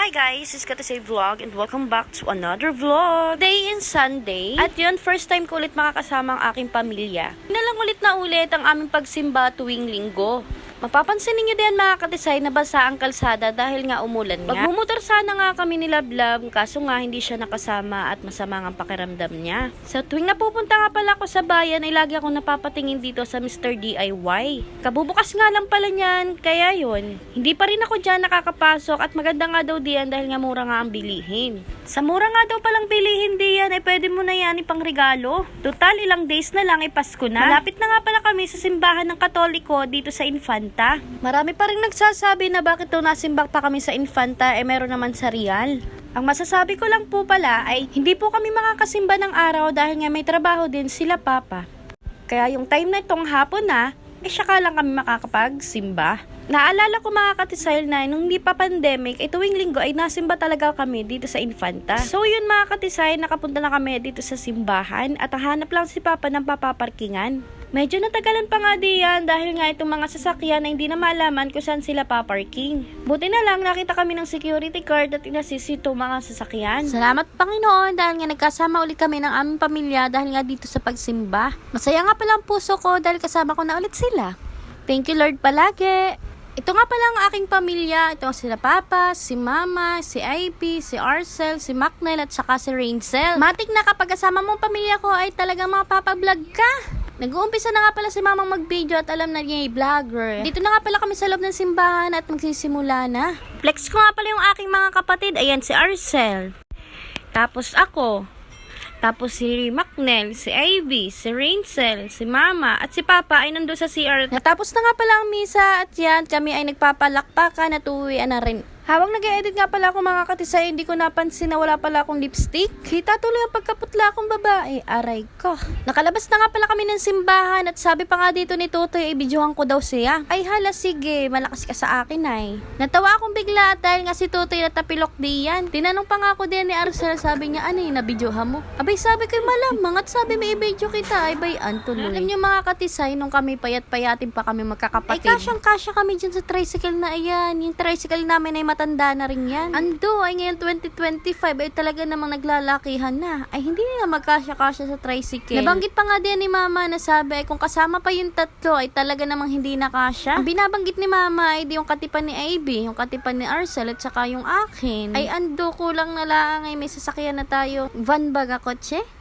Hi guys, it's Kata Say Vlog and welcome back to another vlog. Day in Sunday. At yun, first time ko ulit makakasama ang aking pamilya. Nalang ulit na ulit ang aming pagsimba tuwing linggo. Mapapansin ninyo din mga katisay na basa ang kalsada dahil nga umulan nga. Magmumotor sana nga kami ni Lablab kaso nga hindi siya nakasama at masama ang pakiramdam niya. Sa tuwing napupunta nga pala ako sa bayan ay lagi akong napapatingin dito sa Mr. DIY. Kabubukas nga lang pala niyan, kaya yun. Hindi pa rin ako dyan nakakapasok at maganda nga daw diyan dahil nga mura nga ang bilihin. Sa mura nga daw palang bilihin diyan ay pwede mo na yan ipang regalo. Total ilang days na lang ay Pasko na. Malapit na nga pala kami sa simbahan ng Katoliko dito sa Infanta. Marami pa rin nagsasabi na bakit daw nasimbak pa kami sa Infanta eh meron naman sa Real. Ang masasabi ko lang po pala ay hindi po kami makakasimba ng araw dahil nga may trabaho din sila papa. Kaya yung time na itong hapon na, eh saka lang kami makakapagsimba. Naalala ko mga katisayl na nung hindi pa pandemic, ay tuwing linggo ay nasimba talaga kami dito sa Infanta. So yun mga katisay, nakapunta na kami dito sa simbahan at hanap lang si Papa ng papaparkingan. Medyo natagalan pa nga diyan dahil nga itong mga sasakyan na hindi na malaman kung saan sila paparking. Buti na lang nakita kami ng security guard at inassist itong mga sasakyan. Salamat Panginoon dahil nga nagkasama ulit kami ng aming pamilya dahil nga dito sa pagsimba. Masaya nga pala ang puso ko dahil kasama ko na ulit sila. Thank you Lord palagi. Ito nga pala ang aking pamilya. Ito sila Papa, si Mama, si IP, si Arcel, si Macnel at saka si Raincel. Matik na kapag kasama mong pamilya ko ay talagang mapapablog ka. Nag-uumpisa na nga pala si mamang mag-video at alam na niya ay vlogger. Dito na nga pala kami sa loob ng simbahan at magsisimula na. Flex ko nga pala yung aking mga kapatid. Ayan si Arcel. Tapos ako. Tapos si Macnel, si Ivy, si Raincel, si Mama, at si Papa ay nandun sa CR. Natapos na nga pala ang misa at yan, kami ay nagpapalakpakan at uwian na rin. Habang nag edit nga pala ako mga katisay, hindi ko napansin na wala pala akong lipstick. Kita tuloy ang pagkaputla akong babae. Aray ko. Nakalabas na nga pala kami ng simbahan at sabi pa nga dito ni Totoy ay videohan ko daw siya. Ay hala sige, malakas ka sa akin ay. Natawa akong bigla at dahil nga si Totoy natapilok diyan. Tinanong pa nga ako din ni Arcel, sabi niya ano yung nabidyohan mo? Abay sabi ko malamang at sabi may i-video kita ay bayan tuloy. Alam niyo mga katisay, nung kami payat-payatin pa kami magkakapatid. Ay kasyang kasya kami dyan sa tricycle na ayan. Yung tricycle namin ay matanda na rin yan. Ando, ay ngayon 2025 ay talaga namang naglalakihan na. Ay hindi na magkasya-kasya sa tricycle. Nabanggit pa nga din ni mama na sabi ay kung kasama pa yung tatlo ay talaga namang hindi na kasya. Ang binabanggit ni mama ay di yung katipan ni AB, yung katipan ni Arcel at saka yung akin. Ay ando, kulang na lang ay may sasakyan na tayo. Van baga kotse?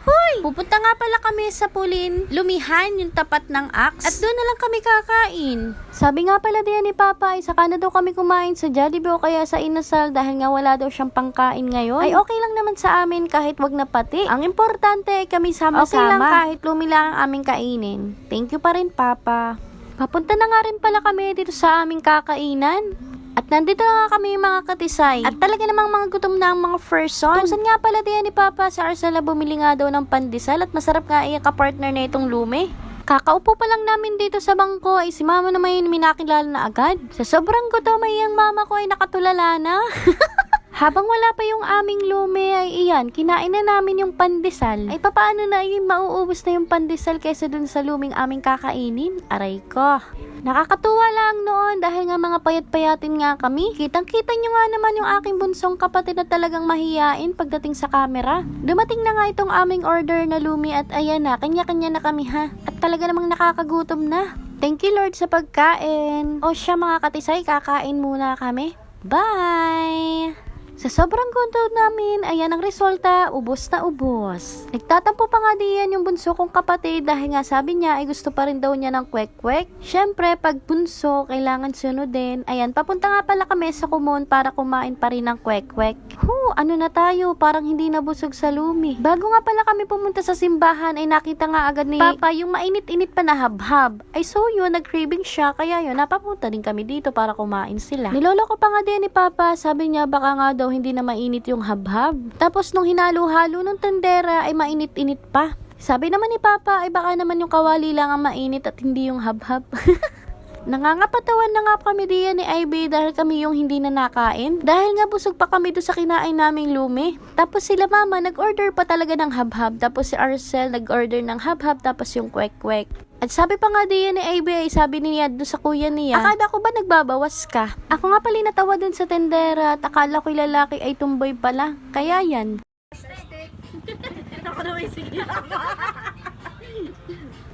Hoy! Pupunta nga pala kami sa Pulin, lumihan yung tapat ng Axe. At doon na lang kami kakain. Sabi nga pala din ni Papa, ay saka na daw kami kumain sa Jollibee o kaya sa Inasal dahil nga wala daw siyang pangkain ngayon. Ay okay lang naman sa amin kahit wag na pati. Ang importante ay kami sama-sama. Okay lang kahit lumila ang aming kainin. Thank you pa rin Papa. Papunta na nga rin pala kami dito sa aming kakainan. At nandito na nga kami mga katisay. At talaga namang mga gutom na ang mga person. Tusan nga pala diyan ni Papa sa Arsala bumili nga daw ng pandesal at masarap nga iya ka-partner na itong lume. Kakaupo pa lang namin dito sa bangko ay si mama naman yung minakilala na agad. Sa sobrang gutom ay ang mama ko ay nakatulala na. Habang wala pa yung aming lume ay iyan, kinain na namin yung pandesal. Ay papaano na yung mauubos na yung pandesal kaysa dun sa luming aming kakainin? Aray ko. Nakakatuwa lang noon dahil nga mga payat-payatin nga kami. Kitang-kita nyo nga naman yung aking bunsong kapatid na talagang mahiyain pagdating sa camera. Dumating na nga itong aming order na lumi at ayan na, kanya-kanya na kami ha. At talaga namang nakakagutom na. Thank you Lord sa pagkain. O siya mga katisay, kakain muna kami. Bye! Sa sobrang gutom namin, ayan ang resulta, ubos na ubos. Nagtatampo pa nga diyan yung bunso kong kapatid dahil nga sabi niya ay gusto pa rin daw niya ng kwek-kwek. Syempre, pag bunso, kailangan sunodin. Ayan, papunta nga pala kami sa kumon para kumain pa rin ng kwek-kwek. Hu, ano na tayo, parang hindi nabusog sa lumi. Bago nga pala kami pumunta sa simbahan ay nakita nga agad ni Papa yung mainit-init pa na habhab. Ay so yun, nag-craving siya, kaya yun, napapunta din kami dito para kumain sila. Nilolo ko pa nga din ni Papa, sabi niya baka nga daw hindi na mainit yung habhab. Tapos nung hinalo-halo ng tendera ay mainit-init pa. Sabi naman ni Papa ay baka naman yung kawali lang ang mainit at hindi yung habhab. Nangangapatawan na nga kami diyan ni Ivy dahil kami yung hindi na nakain. Dahil nga busog pa kami doon sa kinain naming lumi. Tapos sila mama nag-order pa talaga ng habhab. Tapos si Arcel nag-order ng habhab tapos yung kwek-kwek. At sabi pa nga diyan ni Ivy ay sabi niya doon sa kuya niya, akala ko ba nagbabawas ka? Ako nga pala natawa dun sa tendera at akala ko'y lalaki ay tumboy pala. Kaya yan.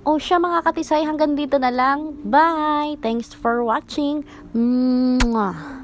O siya mga katisay, hanggang dito na lang. Bye! Thanks for watching. Mwah!